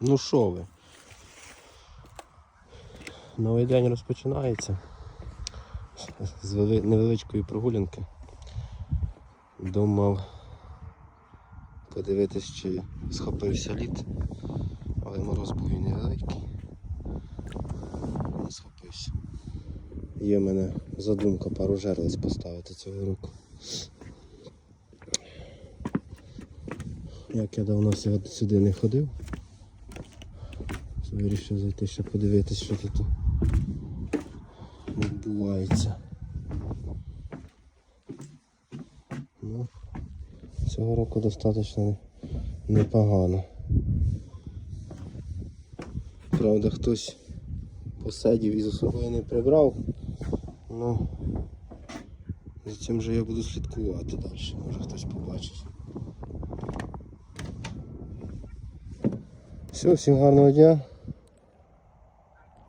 Ну що ви? Новий день розпочинається з невеличкої прогулянки. Думав подивитись, чи схопився лід, але мороз був невеликий. Не схопився. Є в мене задумка пару жерлиць поставити цього року. Як я давно сюди не ходив, вирішив зайти ще подивитись, що тут відбувається. Ну, цього року достатньо непогано. Правда, хтось посидів і за собою не прибрав. Ну, за цим же я буду слідкувати далі, може хтось побачить. Все, всім гарного дня.